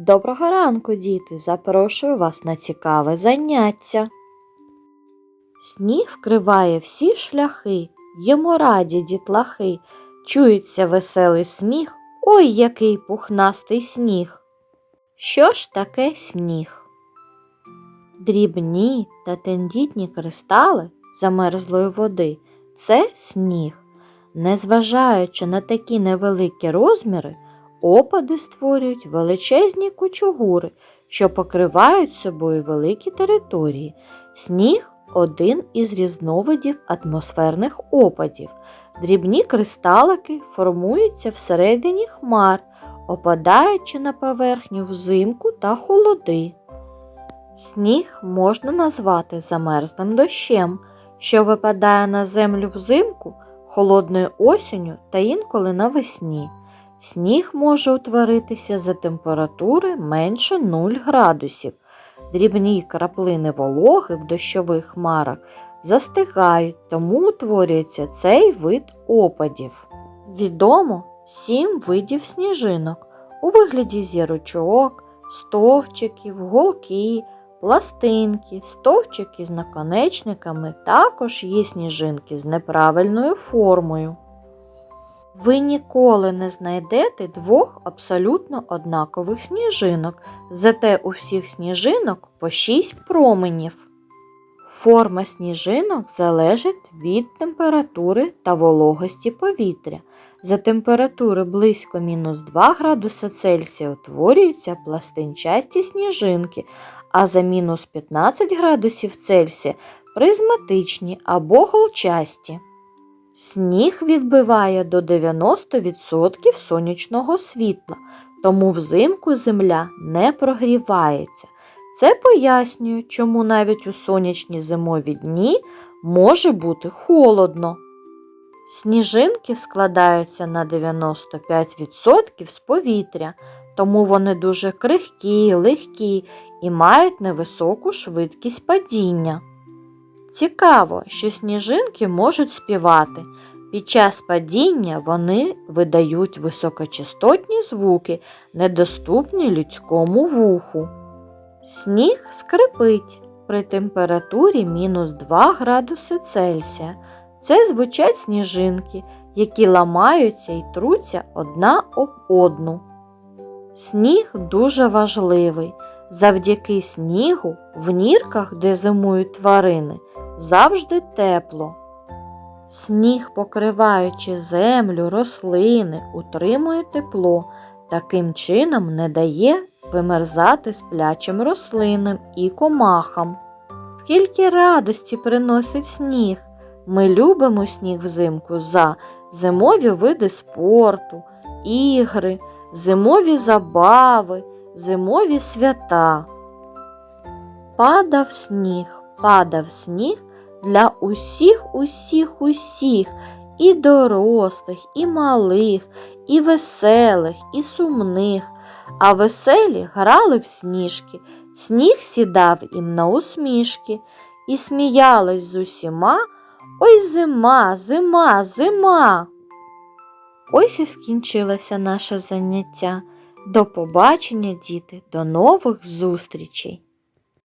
Доброго ранку, діти! Запрошую вас на цікаве заняття. Сніг вкриває всі шляхи, йому раді дітлахи, чується веселий сміх, ой, який пухнастий сніг. Що ж таке сніг? Дрібні та тендітні кристали замерзлої води це сніг. Незважаючи на такі невеликі розміри, опади створюють величезні кучугури, що покривають собою великі території. Сніг один із різновидів атмосферних опадів. Дрібні кристалики формуються всередині хмар, опадаючи на поверхню взимку та холоди. Сніг можна назвати замерзлим дощем, що випадає на землю взимку, холодною осінню та інколи навесні. Сніг може утворитися за температури менше 0 градусів. Дрібні краплини вологи в дощових хмарах застигають, тому утворюється цей вид опадів. Відомо сім видів сніжинок у вигляді зірочок, стовпчиків, голки, пластинки, стовпчики з наконечниками, також є сніжинки з неправильною формою. Ви ніколи не знайдете двох абсолютно однакових сніжинок, зате у всіх сніжинок по шість променів. Форма сніжинок залежить від температури та вологості повітря. За температури близько мінус 2 градуса Цельсія утворюються пластинчасті сніжинки, а за мінус 15 градусів Цельсія призматичні або голчасті. Сніг відбиває до 90% сонячного світла, тому взимку земля не прогрівається. Це пояснює, чому навіть у сонячні зимові дні може бути холодно. Сніжинки складаються на 95% з повітря, тому вони дуже крихкі, легкі і мають невисоку швидкість падіння. Цікаво, що сніжинки можуть співати. Під час падіння вони видають високочастотні звуки, недоступні людському вуху. Сніг скрипить при температурі мінус 2 градуси Цельсія. Це звучать сніжинки, які ламаються і труться одна об одну. Сніг дуже важливий. Завдяки снігу в нірках, де зимують тварини, завжди тепло. Сніг, покриваючи землю, рослини, утримує тепло, таким чином не дає вимерзати сплячим рослинам і комахам. Скільки радості приносить сніг! Ми любимо сніг взимку за зимові види спорту, ігри, зимові забави, зимові свята. Падав сніг, падав сніг для усіх, усіх, усіх, і дорослих, і малих, і веселих, і сумних, а веселі грали в сніжки, сніг сідав їм на усмішки, і сміялись з усіма. Ой зима, зима, зима. Ось і скінчилося наше заняття. До побачення, діти, до нових зустрічей!